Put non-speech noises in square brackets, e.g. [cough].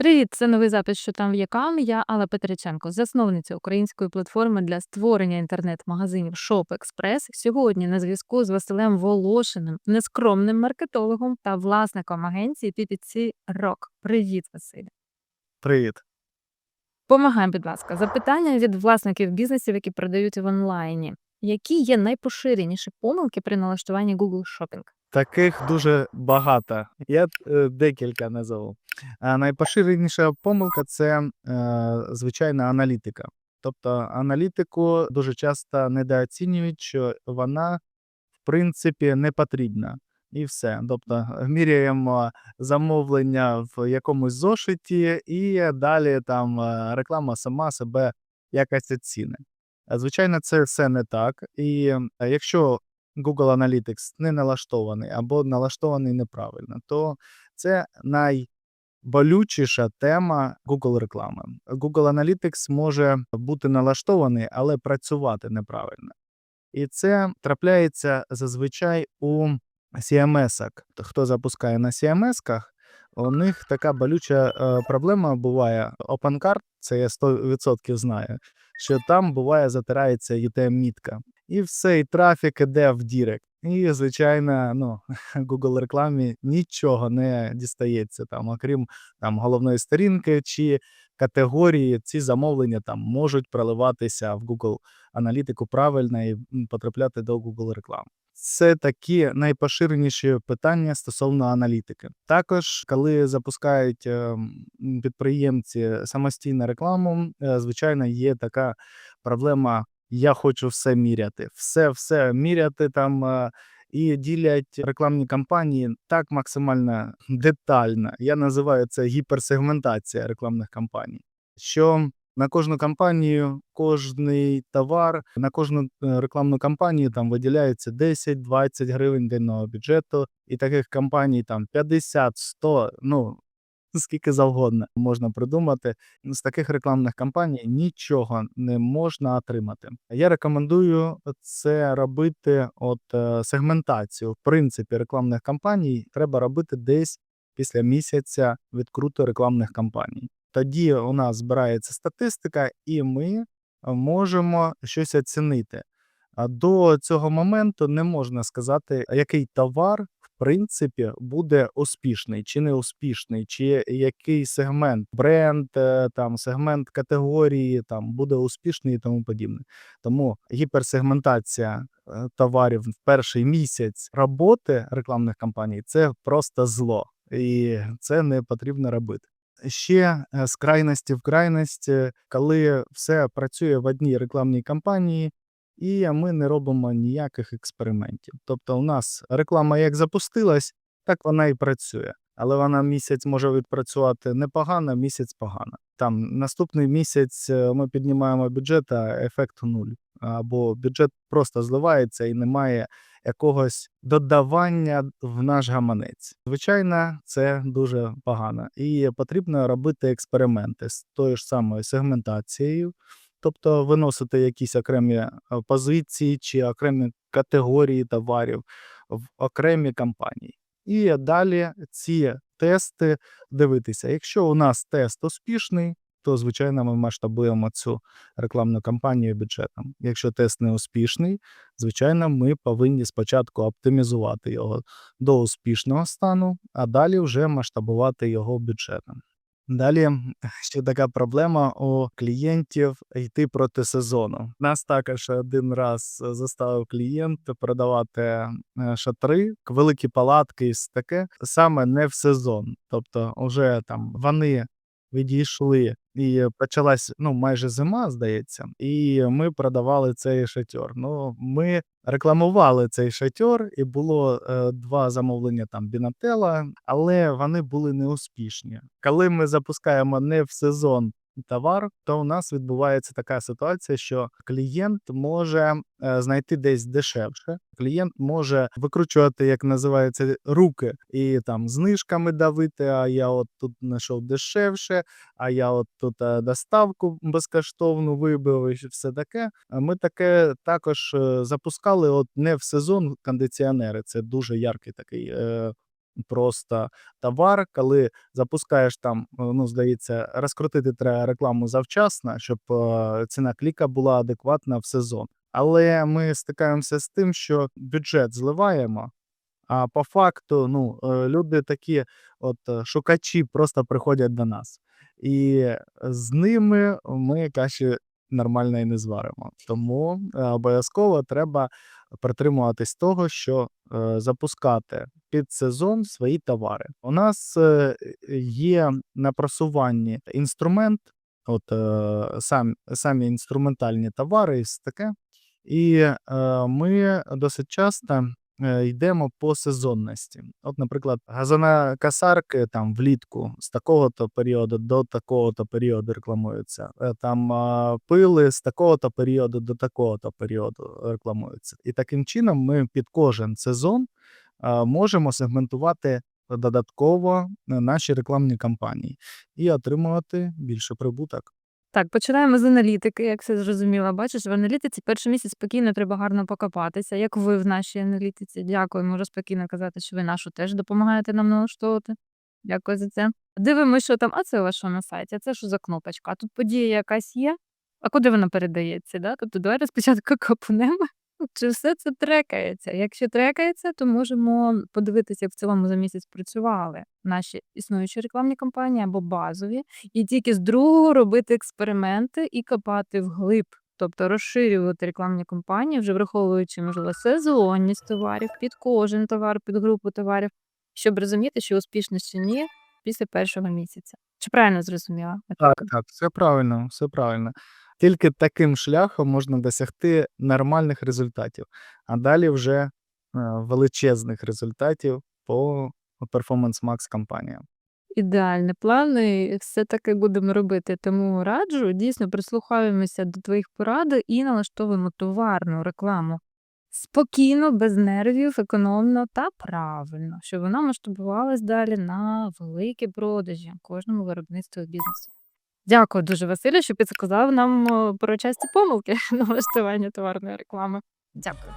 Привіт, це новий запис, що там в якам. Я Алла Петриченко, засновниця української платформи для створення інтернет-магазинів Express. Сьогодні на зв'язку з Василем Волошиним, нескромним маркетологом та власником агенції PPC Rock. Привіт, Василь. Привіт. Помагай, будь ласка, запитання від власників бізнесів, які продають в онлайні. Які є найпоширеніші помилки при налаштуванні Google Shopping? Таких дуже багато. Я е, декілька назову. А найпоширеніша помилка це е, звичайна аналітика. Тобто аналітику дуже часто недооцінюють, що вона в принципі не потрібна. І все. Тобто міряємо замовлення в якомусь зошиті, і далі там е, реклама сама себе якось оцінить. Звичайно, це все не так. І якщо Google Analytics не налаштований або налаштований неправильно, то це найболючіша тема Google реклами. Google Analytics може бути налаштований, але працювати неправильно. І це трапляється зазвичай у CMS-ах. Хто запускає на CMS-ках, у них така болюча е, проблема буває. OpenCart, це я 100% знаю, що там буває затирається UTM-мітка. І все, і трафік іде в Дірект. І, звичайно, ну, [laughs] Google рекламі нічого не дістається там, окрім там головної сторінки чи категорії. Ці замовлення там можуть проливатися в Google аналітику правильно і потрапляти до Google реклами. Це такі найпоширеніші питання стосовно аналітики. Також, коли запускають е, підприємці самостійну рекламу, е, звичайно, є така проблема. Я хочу все міряти, все, все міряти там і ділять рекламні кампанії так максимально детально. Я називаю це гіперсегментація рекламних кампаній. Що на кожну кампанію, кожний товар, на кожну е, рекламну кампанію там виділяється 10-20 гривень денного бюджету, і таких кампаній там 50, 100, ну скільки завгодно можна придумати. З таких рекламних кампаній нічого не можна отримати. Я рекомендую це робити, от е, сегментацію. В принципі, рекламних кампаній треба робити десь після місяця відкруту рекламних кампаній. Тоді у нас збирається статистика, і ми можемо щось оцінити. До цього моменту не можна сказати, який товар принципі буде успішний чи не успішний, чи який сегмент, бренд, е, там сегмент категорії там буде успішний і тому подібне. Тому гіперсегментація е, товарів в перший місяць роботи рекламних кампаній це просто зло, і це не потрібно робити. Ще е, з крайності в крайність, коли все працює в одній рекламній кампанії, і ми не робимо ніяких експериментів. Тобто, у нас реклама як запустилась, так вона і працює. Але вона місяць може відпрацювати непогано, місяць погано. Там наступний місяць е, ми піднімаємо бюджет, а ефект нуль. Або бюджет просто зливається і немає якогось додавання в наш гаманець. Звичайно, це дуже погано. І потрібно робити експерименти з тою ж самою сегментацією, тобто виносити якісь окремі е, позиції чи окремі категорії товарів в окремі кампанії. І далі ці тести дивитися. Якщо у нас тест успішний, то звичайно ми масштабуємо цю рекламну кампанію бюджетом. Якщо тест не успішний, звичайно, ми повинні спочатку оптимізувати його до успішного стану, а далі вже масштабувати його бюджетом. Далі ще така проблема у клієнтів йти проти сезону. Нас також один раз заставив клієнт продавати е, шатри, великі палатки і таке саме не в сезон. Тобто, вже там вони відійшли і почалась ну майже зима, здається, і ми продавали цей шатьор. Ну ми рекламували цей шатьор, і було е, два замовлення там Бінателла, але вони були неуспішні. Коли ми запускаємо не в сезон товар, то у нас відбувається така ситуація, що клієнт може е, знайти десь дешевше. Клієнт може викручувати, як називається, руки і там знижками давити. А я от тут знайшов дешевше, а я от тут е, доставку безкоштовну вибив і все таке. Ми таке також е, запускали. От не в сезон кондиціонери. Це дуже яркий такий просто товар, коли запускаєш там, е, ну, здається, розкрутити треба рекламу завчасно, щоб е, ціна кліка була адекватна в сезон. Але ми стикаємося з тим, що бюджет зливаємо, а по факту, ну, е, люди такі, от шукачі, просто приходять до нас. І з ними ми каші нормально і не зваримо. Тому обов'язково треба притримуватись того, що е, запускати під сезон свої товари. У нас е, є на просуванні інструмент, от е, сам, самі інструментальні товари і все таке. І ми досить часто йдемо по сезонності. От, наприклад, газонокосарки там влітку з такого-то періоду до такого-то періоду рекламуються. Е, Там пили з такого-то періоду до такого-то періоду рекламуються. І таким чином ми під кожен сезон можемо сегментувати додатково е, наші рекламні кампанії і отримувати більше прибуток. Так, починаємо з аналітики, як все зрозуміло. Бачиш, в аналітиці перший місяць спокійно треба гарно покопатися, як ви в нашій аналітиці. Дякую, можу спокійно казати, що ви нашу теж допомагаєте нам налаштовувати. Дякую за це. Дивимося, що там, а це у вашому сайті, а це що за кнопочка? А тут подія якась є. А куди вона передається? Да? Тобто давай спочатку [laughs] копнемо, чи все це трекається. Якщо трекається, то можемо подивитися, як в цілому за місяць працювали наші існуючі рекламні кампанії або базові, і тільки з другого робити експерименти і копати вглиб. Тобто розширювати рекламні кампанії, вже враховуючи, можливо, сезонність товарів під кожен товар, під групу товарів, щоб розуміти, що успішно чи ні після першого місяця. Чи правильно зрозуміла? Так, так, все правильно, все правильно. Тільки таким шляхом можна досягти нормальних результатів, а далі вже е, величезних результатів по Performance Max компаніям. Ідеальний план, і все таки будемо робити. Тому раджу, дійсно прислухаємося до твоїх порад і налаштовуємо товарну рекламу. Спокійно, без нервів, економно та правильно, щоб вона масштабувалась далі на великі продажі кожному виробництву бізнесу. Дякую дуже, Василю, що підсказав нам про часті помилки [laughs] налаштування товарної реклами. Дякую.